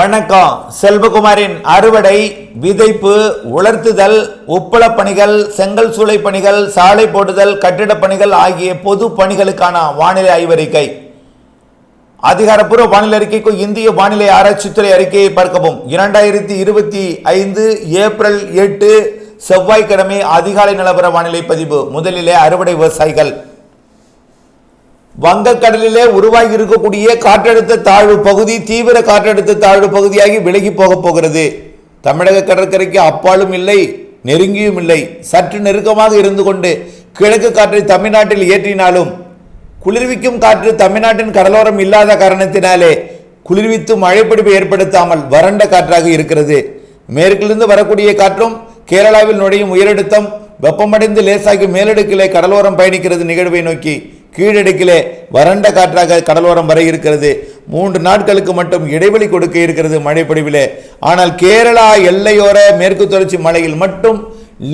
வணக்கம். செல்வகுமாரின் அறுவடை விதைப்பு உலர்த்துதல் உப்பளப் பணிகள் செங்கல் சூளை பணிகள் சாலை போடுதல் கட்டிடப் பணிகள் ஆகிய பொது பணிகளுக்கான வானிலை ஆய்வறிக்கை. அதிகாரப்பூர்வ வானிலை அறிக்கைக்கு இந்திய வானிலை ஆராய்ச்சித்துறை அறிக்கையை பார்க்கவும். இரண்டாயிரத்தி இருபத்தி ஐந்து ஏப்ரல் எட்டு செவ்வாய்க்கிழமை அதிகாலை நிலவர வானிலை பதிவு. முதலிலே அறுவடை விவசாயிகள். வங்கக்கடலிலே உருவாகி இருக்கக்கூடிய காற்றழுத்த தாழ்வு பகுதி தீவிர காற்றழுத்த தாழ்வு பகுதியாகி விலகி போக போகிறது. தமிழக கடற்கரைக்கு அப்பாலும் இல்லை நெருங்கியும் இல்லை. சற்று நெருக்கமாக இருந்து கொண்டு கிழக்கு காற்றை தமிழ்நாட்டில் ஏற்றினாலும் குளிர்விக்கும் காற்று தமிழ்நாட்டின் கடலோரம் இல்லாத காரணத்தினாலே குளிர்வித்து மழைப்பிடிப்பு ஏற்படுத்தாமல் வறண்ட காற்றாக இருக்கிறது. மேற்கிலிருந்து வரக்கூடிய காற்றும் கேரளாவில் நுழையும் உயரழுத்தம் வெப்பமடைந்து லேசாகி மேலடுக்கிலே கடலோரம் பயணிக்கிறது நிகழ்வை நோக்கி. கீழடுக்கிலே வறண்ட காற்றாக கடலோரம் வர இருக்கிறது. மூன்று நாட்களுக்கு மட்டும் இடைவெளி கொடுக்க இருக்கிறது மழைப்பொழிவிலே. ஆனால் கேரளா எல்லையோர மேற்கு தொடர்ச்சி மலையில் மட்டும்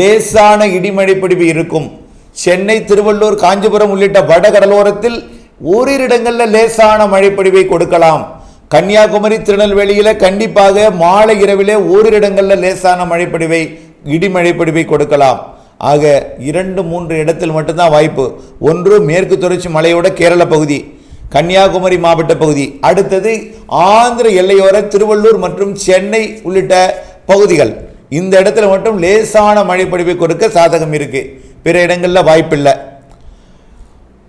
லேசான இடிமழை இருக்கும். சென்னை திருவள்ளூர் காஞ்சிபுரம் உள்ளிட்ட வட கடலோரத்தில் ஓரிரு இடங்களில் லேசான மழைப்பொழிவை கொடுக்கலாம். கன்னியாகுமரி திருநெல்வேலியில் கண்டிப்பாக மாலை இரவிலே ஓரிரு இடங்களில் லேசான மழைப்பொழிவை இடிமழைப்பொழிவை கொடுக்கலாம். ஆக இரண்டு மூன்று இடத்தில் மட்டும்தான் வாய்ப்பு. ஒன்று மேற்கு தொடர்ச்சி மலையோட கேரள பகுதி கன்னியாகுமரி மாவட்ட பகுதி. அடுத்தது ஆந்திர எல்லையோர திருவள்ளூர் மற்றும் சென்னை உள்ளிட்ட பகுதிகள். இந்த இடத்துல மட்டும் லேசான மழைப்பொழிவை கொடுக்க சாதகம் இருக்கு. பிற இடங்களில் வாய்ப்பில்லை.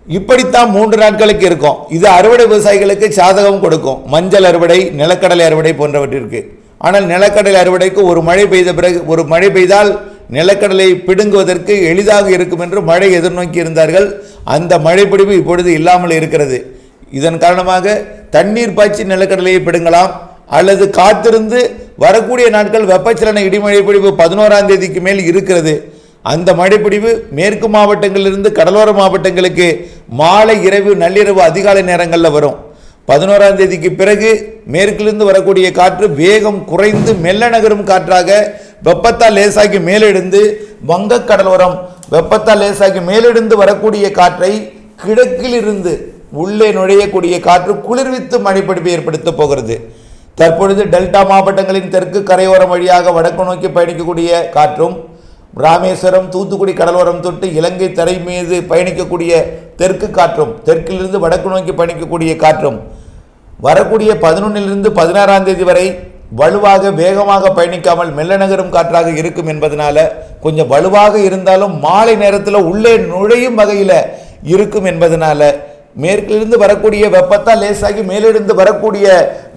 இப்படித்தான் மூன்று நாட்களுக்கு இருக்கும். இது அறுவடை விவசாயிகளுக்கு சாதகம் கொடுக்கும். மஞ்சள் அறுவடை நிலக்கடலை அறுவடை போன்றவற்றிற்கு. ஆனால் நிலக்கடலை அறுவடைக்கு ஒரு மழை பெய்த பிறகு ஒரு மழை பெய்தால் நிலக்கடலை பிடுங்குவதற்கு எளிதாக இருக்கும் என்று மழை எதிர்நோக்கி இருந்தார்கள். அந்த மழைப்பிடிப்பு இப்பொழுது இல்லாமல் இருக்கிறது. இதன் காரணமாக தண்ணீர் பாய்ச்சி நிலக்கடலையை பிடுங்கலாம் அல்லது காத்திருந்து வரக்கூடிய நாட்கள் வெப்பச்சலன இடிமழை பிடிப்பு பதினோராம் தேதிக்கு மேல் இருக்கிறது. அந்த மழைப்பிடிவு மேற்கு மாவட்டங்களிலிருந்து கடலோர மாவட்டங்களுக்கு மாலை இரவு நள்ளிரவு அதிகாலை நேரங்களில் வரும். பதினோராம் தேதிக்கு பிறகு மேற்கிலிருந்து வரக்கூடிய காற்று வேகம் குறைந்து மெல்ல நகரும் காற்றாக வெப்பத்தால் லேசாக்கி மேலெழுந்து வங்கக் கடலோரம் வெப்பத்தால் லேசாக்கி மேலெழுந்து வரக்கூடிய காற்றை கிழக்கிலிருந்து உள்ளே நுழையக்கூடிய காற்று குளிர்வித்து மழைப்பிடிப்பை ஏற்படுத்தப் போகிறது. தற்பொழுது டெல்டா மாவட்டங்களின் தெற்கு கரையோரம் வழியாக வடக்கு நோக்கி பயணிக்கக்கூடிய காற்றும் ராமேஸ்வரம் தூத்துக்குடி கடலோரம் தொட்டு இலங்கை தரை மீது பயணிக்கக்கூடிய தெற்கு காற்றும் தெற்கிலிருந்து வடக்கு நோக்கி பயணிக்கக்கூடிய காற்றும் வரக்கூடிய பதினொன்னிலிருந்து பதினாறாம் தேதி வரை வலுவாக வேகமாக பயணிக்காமல் மெல்ல நகரும் காற்றாக இருக்கும் என்பதனால கொஞ்சம் வலுவாக இருந்தாலும் மாலை நேரத்தில் உள்ளே நுழையும் வகையில் இருக்கும் என்பதனால மேற்கிலிருந்து வரக்கூடிய வெப்பத்தால் லேசாகி மேலிருந்து வரக்கூடிய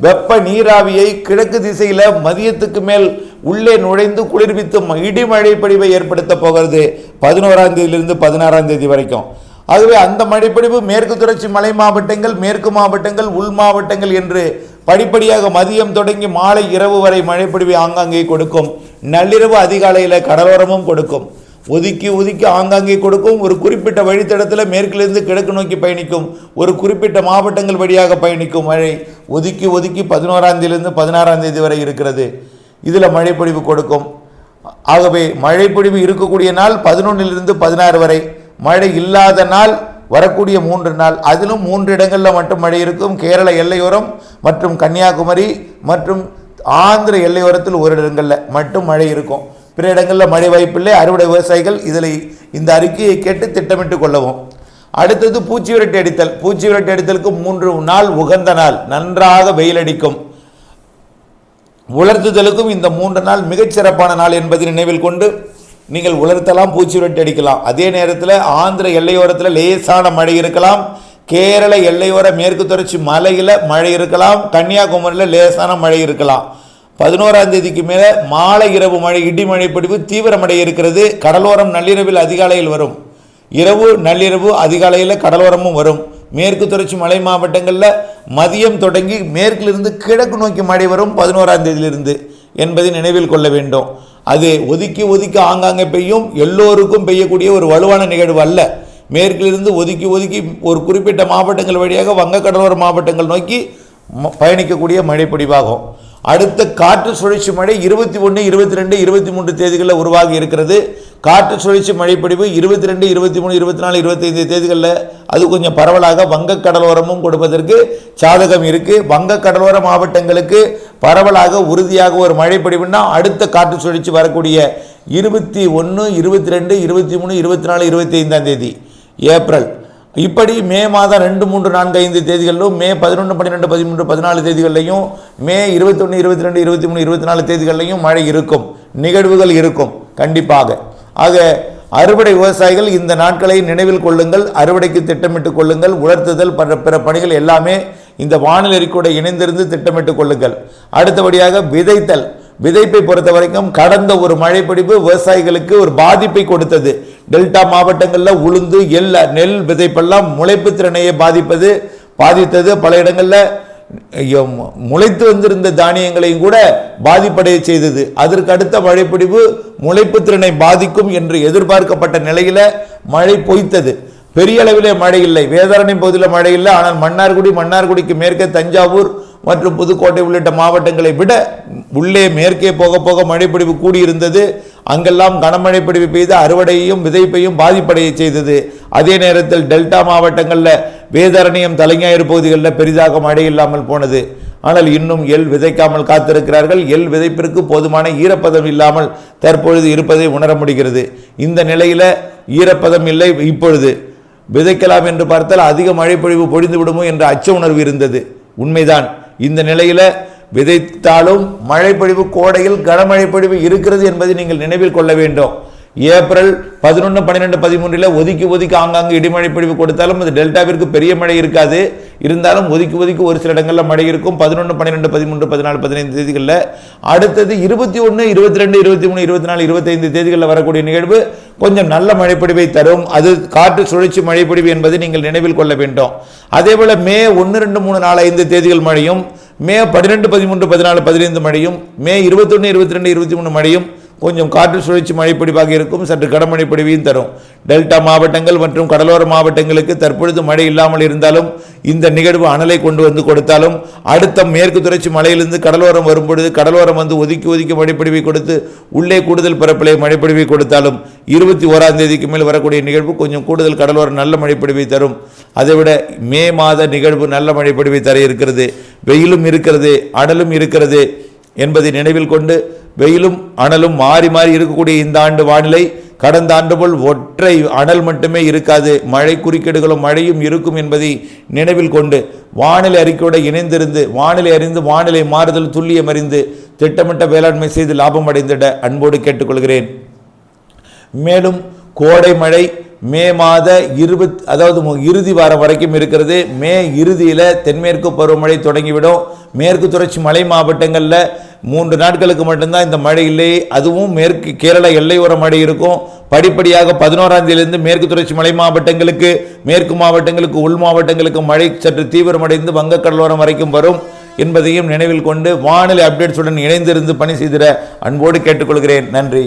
வெப்ப நீராவியை கிழக்கு திசையில் மதியத்துக்கு மேல் உள்ளே நுழைந்து குளிர்வித்து ம- இடிமழை பொழிவை ஏற்படுத்த போகிறது பதினோராம் தேதியிலிருந்து பதினாறாம் தேதி வரைக்கும். ஆகவே அந்த மழைப்பொழிவு மேற்கு தொடர்ச்சி மலை மாவட்டங்கள் மேற்கு மாவட்டங்கள் உள் மாவட்டங்கள் என்று படிப்படியாக மதியம் தொடங்கி மாலை இரவு வரை மழைப்பொழிவை ஆங்காங்கே கொடுக்கும். நள்ளிரவு அதிகாலையில் கடலோரமும் கொடுக்கும். ஒதுக்கி ஒதுக்கி ஆங்காங்கே கொடுக்கும். ஒரு குறிப்பிட்ட வழித்தடத்தில் மேற்கிலிருந்து கிழக்கு நோக்கி பயணிக்கும். ஒரு குறிப்பிட்ட மாவட்டங்கள் வழியாக பயணிக்கும் மழை ஒதுக்கி ஒதுக்கி பதினோராந்தேதியிலிருந்து பதினாறாம் தேதி வரை இருக்கிறது. இதில் மழைப்பொழிவு கொடுக்கும். ஆகவே மழைப்பொழிவு இருக்கக்கூடிய நாள் பதினொன்னிலிருந்து பதினாறு வரை. மழை இல்லாத நாள் வரக்கூடிய மூன்று நாள். அதிலும் மூன்று இடங்களில் மட்டும் மழை இருக்கும். கேரள எல்லையோரம் மற்றும் கன்னியாகுமரி மற்றும் ஆந்திர எல்லையோரத்தில் ஒரு இடங்களில் மட்டும் மழை இருக்கும். பிற இடங்களில் மழை வாய்ப்பில்லை அறுவடை விவசாயிகள் இதில் இந்த அறிக்கையை கேட்டு திட்டமிட்டு கொள்ளவும். அடுத்தது பூச்சி விரட்டி அடித்தல். பூச்சி விரட்டி அடித்தலுக்கு மூன்று நாள் உகந்த நாள். நன்றாக வெயில் அடிக்கும். உலர்த்துதலுக்கும் இந்த மூன்று நாள் மிகச் சிறப்பான நாள் என்பதை நினைவில் கொண்டு நீங்கள் உலர்த்தலாம் பூச்சி விரட்டி அடிக்கலாம். அதே நேரத்தில் ஆந்திர எல்லையோரத்தில் லேசான மழை இருக்கலாம். கேரள எல்லையோர மேற்கு தொடர்ச்சி மலையில் மழை இருக்கலாம். கன்னியாகுமரியில் லேசான மழை இருக்கலாம். பதினோராம் தேதிக்கு மேலே மாலை இரவு மழை இடி மழை பிடிப்பு தீவிரமடை இருக்கிறது. கடலோரம் நள்ளிரவில் அதிகாலையில் வரும். இரவு நள்ளிரவு அதிகாலையில் கடலோரமும் வரும். மேற்கு தொடர்ச்சி மலை மாவட்டங்களில் மதியம் தொடங்கி மேற்கிலிருந்து கிழக்கு நோக்கி மழை வரும் பதினோராம் தேதியிலிருந்து என்பதை நினைவில் கொள்ள வேண்டும். அது ஒதுக்கி ஒதுக்கி ஆங்காங்கே பெய்யும். எல்லோருக்கும் பெய்யக்கூடிய ஒரு வலுவான நிகழ்வு அல்ல. மேற்கிலிருந்து ஒதுக்கி ஒதுக்கி ஒரு குறிப்பிட்ட மாவட்டங்கள் வழியாக வங்கக்கடலோர மாவட்டங்கள் நோக்கி ம- பயணிக்கக்கூடிய மழை அடுத்த காற்று சுழற்சி மழை இருபத்தி ஒன்று இருபத்தி ரெண்டு இருபத்தி மூன்று தேதிகளில் உருவாகி இருக்கிறது. காற்று சுழற்சி மழைப்பிடிவு இருபத்தி ரெண்டு இருபத்தி மூணு இருபத்தி நாலு இருபத்தைந்து தேதிகளில் அது கொஞ்சம் பரவலாக வங்கக்கடலோரமும் கொடுப்பதற்கு சாதகம் இருக்குது வங்கக்கடலோர மாவட்டங்களுக்கு பரவலாக உறுதியாக ஒரு மழைப்பிடிவுன்னா அடுத்த காற்று சுழற்சி வரக்கூடிய இருபத்தி ஒன்று இருபத்தி ரெண்டு இருபத்தி மூணு இருபத்தி நாலு இருபத்தி ஐந்தாம் தேதி ஏப்ரல். இப்படி மே மாதம் ரெண்டு மூன்று நான்கு ஐந்து தேதிகளிலும் மே பதினொன்று பன்னிரெண்டு பதிமூன்று பதினாலு தேதிகளிலையும் மே இருபத்தொன்று இருபத்தி ரெண்டு இருபத்தி மூணு இருபத்தி நாலு தேதிகளிலையும் மழை இருக்கும் நிகழ்வுகள் இருக்கும் கண்டிப்பாக. ஆக அறுவடை விவசாயிகள் இந்த நாட்களை நினைவில் கொள்ளுங்கள் அறுவடைக்கு திட்டமிட்டுக் கொள்ளுங்கள் உலர்த்துதல் பிற பணிகள் எல்லாமே இந்த வானிலை கூட இணைந்திருந்து திட்டமிட்டுக் கொள்ளுங்கள். அடுத்தபடியாக விதைத்தல். விதைப்பை பொறுத்த வரைக்கும் கடந்த ஒரு மழைப்பிடிப்பு விவசாயிகளுக்கு ஒரு பாதிப்பை கொடுத்தது. டெல்டா மாவட்டங்களில் உளுந்து எல்ல நெல் விதைப்பெல்லாம் முளைப்பு திறனையை பாதிப்பது பாதித்தது. பல இடங்களில் முளைத்து வந்திருந்த தானியங்களையும் கூட பாதிப்படைய செய்தது. அதற்கு அடுத்த மழைப்பிடிவு முளைப்பு திறனை பாதிக்கும் என்று எதிர்பார்க்கப்பட்ட நிலையில் மழை பொய்த்தது. பெரிய அளவிலே மழை இல்லை. வேதாரண்யம் பகுதியில் மழை இல்லை. ஆனால் மன்னார்குடி மன்னார்குடிக்கு மேற்கே தஞ்சாவூர் மற்றும் புதுக்கோட்டை உள்ளிட்ட மாவட்டங்களை விட உள்ளே மேற்கே போக போக மழைப்பிடிவு கூடியிருந்தது. அங்கெல்லாம் கனமழை பிடிவு பெய்து அறுவடையையும் விதைப்பையும் பாதிப்படைய செய்தது. அதே நேரத்தில் டெல்டா மாவட்டங்களில் வேதாரண்யம் தலைஞாயிறு பகுதிகளில் பெரிதாக மழை இல்லாமல் போனது. ஆனால் இன்னும் எள் விதைக்காமல் காத்திருக்கிறார்கள். எள் விதைப்பிற்கு போதுமான ஈரப்பதம் இல்லாமல் தற்பொழுது இருப்பதை உணர முடிகிறது. இந்த நிலையில் ஈரப்பதம் இல்லை இப்பொழுது. விதைக்கலாம் என்று பார்த்தால் அதிக மழைப்பொழிவு பொழிந்து விடுமோ என்ற அச்ச உணர்வு இருந்தது. உண்மைதான். இந்த நிலையில் விதைத்தாலும் மழைப்பொழிவு கோடையில் கனமழைப்பொழிவு இருக்கிறது என்பதை நீங்கள் நினைவில் கொள்ள வேண்டும். ஏப்ரல் பதினொன்று பன்னிரெண்டு பதிமூன்றில் ஒதுக்கி ஒதுக்கி ஆங்காங்கு இடிமழை பிடிவு கொடுத்தாலும் அது டெல்டாவிற்கு பெரிய மழை இருக்காது. இருந்தாலும் ஒதுக்கி ஒதுக்கி ஒரு சில இடங்களில் மழை இருக்கும். பதினொன்று பன்னிரெண்டு பதிமூன்று பதினாலு பதினைந்து தேதிகளில். அடுத்தது இருபத்தி ஒன்று இருபத்தி ரெண்டு இருபத்தி மூணு இருபத்தி நாலு இருபத்தைந்து தேதிகளில் வரக்கூடிய நிகழ்வு கொஞ்சம் நல்ல மழைப்பொழிவை தரும். அது காற்று சுழற்சி மழைப்பொழிவு என்பதை நீங்கள் நினைவில் கொள்ள வேண்டும். அதேபோல் மே ஒன்று ரெண்டு மூணு நாலு ஐந்து தேதிகள் மழையும் மே பன்னிரெண்டு பதிமூன்று பதினாலு பதினைந்து மழையும் மே இருபத்தொன்று இருபத்தி ரெண்டு இருபத்தி மூணு மழையும் கொஞ்சம் காற்று சுழற்சி மழைப்பிடிவாக இருக்கும். சற்று கடமழை பொழிவையும் தரும் டெல்டா மாவட்டங்கள் மற்றும் கடலோர மாவட்டங்களுக்கு தற்பொழுது மழை இல்லாமல் இருந்தாலும் இந்த நிகழ்வு அனலை கொண்டு வந்து கொடுத்தாலும் அடுத்த மேற்கு தொடர்ச்சி மலையிலிருந்து கடலோரம் வரும்பொழுது கடலோரம் வந்து ஒதுக்கி ஒதுக்கி மழைப்பிடிவை கொடுத்து உள்ளே கூடுதல் பரப்பிலே மழைப்பிடிவை கொடுத்தாலும் இருபத்தி ஓராம் தேதிக்கு மேல் வரக்கூடிய நிகழ்வு கொஞ்சம் கூடுதல் கடலோரம் நல்ல மழைப்பிடிவை தரும். அதைவிட மே மாத நிகழ்வு நல்ல மழைப்பிடிவை தர இருக்கிறது. வெயிலும் இருக்கிறது அடலும் இருக்கிறது என்பதை நினைவில் கொண்டு வெயிலும் அனலும் மாறி மாறி இருக்கக்கூடிய இந்த ஆண்டு வானிலை கடந்த ஆண்டு போல் ஒற்றை அனல் மட்டுமே இருக்காது. மழை குறுக்கீடுகளும் மழையும் இருக்கும் என்பதை நினைவில் கொண்டு வானிலை அறிக்கையோடு இணைந்திருந்து வானிலை அறிந்து வானிலை மாறுதல் துல்லியம் அறிந்து திட்டமிட்ட வேளாண்மை செய்து லாபம் அடைந்திட அன்போடு கேட்டுக்கொள்கிறேன். மேலும் கோடை மழை மே மாத இருபத் அதாவது இறுதி வாரம் வரைக்கும் இருக்கிறது. மே இறுதியில் தென்மேற்கு பருவமழை தொடங்கிவிடும். மேற்கு தொடர்ச்சி மலை மாவட்டங்களில் மூன்று நாட்களுக்கு மட்டும்தான் இந்த மழை இல்லை. அதுவும் மேற்கு கேரள எல்லையோர மழை இருக்கும். படிப்படியாக பதினோராம் தேதியிலிருந்து மேற்கு தொடர்ச்சி மலை மாவட்டங்களுக்கு மேற்கு மாவட்டங்களுக்கு உள் மாவட்டங்களுக்கு மழை சற்று தீவிரமடைந்து வங்கக்கடலோரம் வரைக்கும் வரும் என்பதையும் நினைவில் கொண்டு வானிலை அப்டேட்ஸுடன் இணைந்திருந்து பணி செய்திட அன்போடு கேட்டுக்கொள்கிறேன். நன்றி.